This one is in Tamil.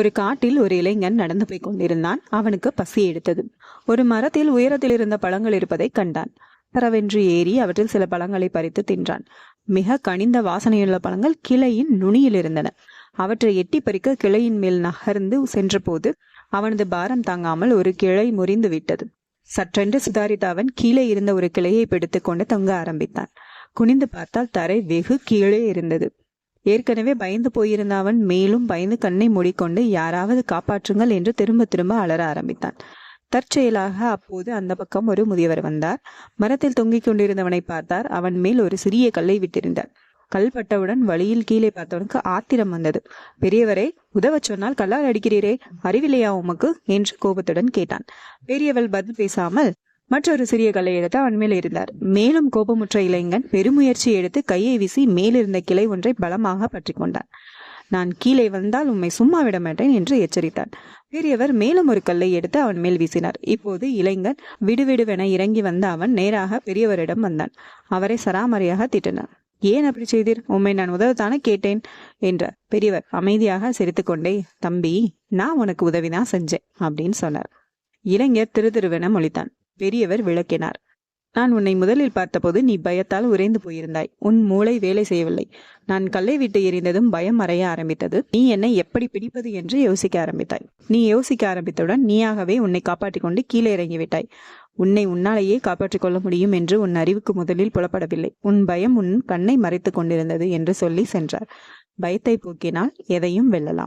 ஒரு காட்டில் ஒரு இளைஞன் நடந்து போய் கொண்டிருந்தான். அவனுக்கு பசி எடுத்தது. ஒரு மரத்தில் உயரத்தில் இருந்த பழங்கள் இருப்பதை கண்டான். பரவென்று ஏறி அவற்றில் சில பழங்களை பறித்து தின்றான். மிக கனிந்த வாசனையுள்ள பழங்கள் கிளையின் நுனியில் இருந்தன. அவற்றை எட்டி பறிக்க கிளையின் மேல் நகர்ந்து சென்றபோது அவனது பாரம் தாங்காமல் ஒரு கிளை முறிந்து விட்டது. சற்றென்று சுதாரித்த அவன் கீழே இருந்த ஒரு கிளையை பிடித்துக் கொண்டு தொங்க ஆரம்பித்தான். குனிந்து பார்த்தால் தரை வெகு கீழே இருந்தது. ஏற்கனவே பயந்து போயிருந்த அவன் மேலும் பயந்து கண்ணை மூடிக்கொண்டு யாராவது காப்பாற்றுங்கள் என்று திரும்ப திரும்ப அலற ஆரம்பித்தான். தற்செயலாக அப்போது அந்த பக்கம் ஒரு முதியவர் வந்தார். மரத்தில் தொங்கிக் கொண்டிருந்தவனை பார்த்தார். அவன் மேல் ஒரு சிறிய கல்லை விட்டிருந்தார். கல் பட்டவுடன் வழியில் கீழே பார்த்தவனுக்கு ஆத்திரம் வந்தது. பெரியவரே உதவச் சொன்னால் கல்லால் அடிக்கிறீரே அறிவில்லையா உமக்கு? என்று கோபத்துடன் கேட்டான். பெரியவள் பதில் பேசாமல் மற்றொரு சிறிய கல்லை எடுத்து அவன் மேல் இருந்தார். மேலும் கோபமுற்ற இளைஞன் பெருமுயற்சி எடுத்து கையை வீசி மேலிருந்த கிளை ஒன்றை பலமாக பற்றி கொண்டான். நான் கீழே வந்தால் உம்மை சும்மா விட மாட்டேன் என்று எச்சரித்தான். பெரியவர் மேலும் ஒரு கல்லை எடுத்து அவன் மேல் வீசினார். இப்போது இளைஞன் விடுவிடுவென இறங்கி வந்த அவன் நேராக பெரியவரிடம் வந்தான். அவரை சராமரியாக திட்டினான். ஏன் அப்படி செய்தீர்? உம்மை நான் உதவத்தானே கேட்டேன் என்றார். பெரியவர் அமைதியாக சிரித்துக்கொண்டே தம்பி நான் உனக்கு உதவிதான் செஞ்சேன் அப்படின்னு சொன்னார். இளைஞர் திரு திருவென மொழித்தான். பெரியவர் விளக்கினார். நான் உன்னை முதலில் பார்த்தபோது நீ பயத்தால் உறைந்து போயிருந்தாய். உன் மூளை வேலை செய்யவில்லை. நான் கல்லை விட்டு எறிந்ததும் பயம் அறைய ஆரம்பித்தது. நீ என்னை எப்படி பிடிப்பது என்று யோசிக்க ஆரம்பித்தாய். நீ யோசிக்க ஆரம்பித்தவுடன் நீயாகவே உன்னை காப்பாற்றிக் கொண்டு கீழே இறங்கிவிட்டாய். உன்னை உன்னாலேயே காப்பாற்றிக் கொள்ள முடியும் என்று உன் அறிவுக்கு முதலில் புலப்படவில்லை. உன் பயம் உன் கண்ணை மறைத்துக் கொண்டிருந்தது என்று சொல்லி சென்றார். பயத்தை போக்கினால் எதையும் வெல்லலாம்.